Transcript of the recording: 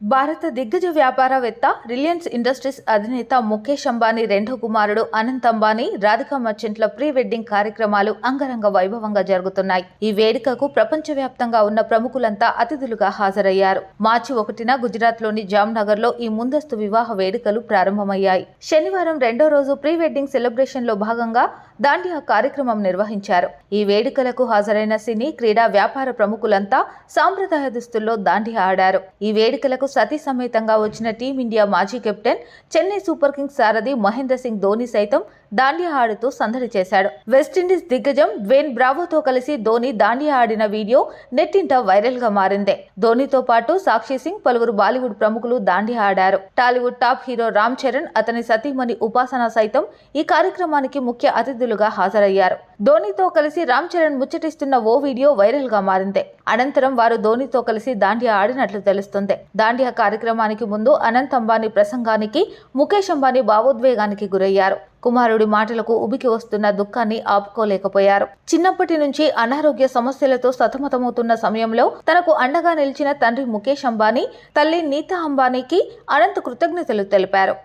భారత దిగ్గజ వ్యాపారవేత్త రిలయన్స్ ఇండస్ట్రీస్ అధినేత ముఖేష్ అంబానీ రెండో కుమారుడు అనంత్ అంబానీ రాధికా మర్చెంట్ల ప్రీ వెడ్డింగ్ కార్యక్రమాలు అంగరంగ వైభవంగా జరుగుతున్నాయి. ఈ వేడుకకు ప్రపంచవ్యాప్తంగా ఉన్న ప్రముఖులంతా అతిథులుగా హాజరయ్యారు. మార్చి ఒకటిన గుజరాత్లోని జామ్నగర్లో ఈ ముందస్తు వివాహ వేడుకలు ప్రారంభమయ్యాయి. శనివారం రెండో రోజు ప్రీ వెడ్డింగ్ సెలబ్రేషన్లో భాగంగా దాండియా కార్యక్రమం నిర్వహించారు. ఈ వేడుకలకు హాజరైన సినీ క్రీడా వ్యాపార ప్రముఖులంతా సాంప్రదాయ దుస్తుల్లో దాండియా ఆడారు. ఈ వేడుకలకు సతీ సమేతంగా వచ్చిన టీమిండియా మాజీ కెప్టెన్ చెన్నై సూపర్ కింగ్స్ సారథి మహేంద్ర సింగ్ ధోని సైతం దాండియా ఆడుతూ సందడి చేశాడు. వెస్టిండీస్ దిగ్గజం డ్వేన్ బ్రావోతో కలిసి ధోని దాండియా ఆడిన వీడియో నెట్టింట వైరల్గా మారింది. ధోనితో పాటు సాక్షి సింగ్ పలువురు బాలీవుడ్ ప్రముఖులు దాండియా ఆడారు Tollywood top hero Ram Charan అతని సతీమణి ఉపాసన సైతం ఈ కార్యక్రమానికి ముఖ్య అతిథులుగా హాజరయ్యారు. ధోనితో కలిసి రామ్ చరణ్ ముచ్చటిస్తున్న ఓ వీడియో వైరల్గా మారింది. అనంతరం వారు ధోనితో కలిసి దాండియా ఆడినట్లు తెలుస్తుంది. దాండియా కార్యక్రమానికి ముందు అనంత్ అంబానీ ప్రసంగానికి ముఖేష్ అంబానీ భావోద్వేగానికి గురయ్యారు. కుమారుడి మాటలకు ఉబికి వస్తున్న దుఃఖాన్ని ఆపుకోలేకపోయారు. చిన్నప్పటి నుంచి అనారోగ్య సమస్యలతో సతమతమవుతున్న సమయంలో తనకు అండగా నిలిచిన తండ్రి ముఖేష్ అంబానీ తల్లి నీతా అంబానీకి అనంత్ కృతజ్ఞతలు తెలిపారు.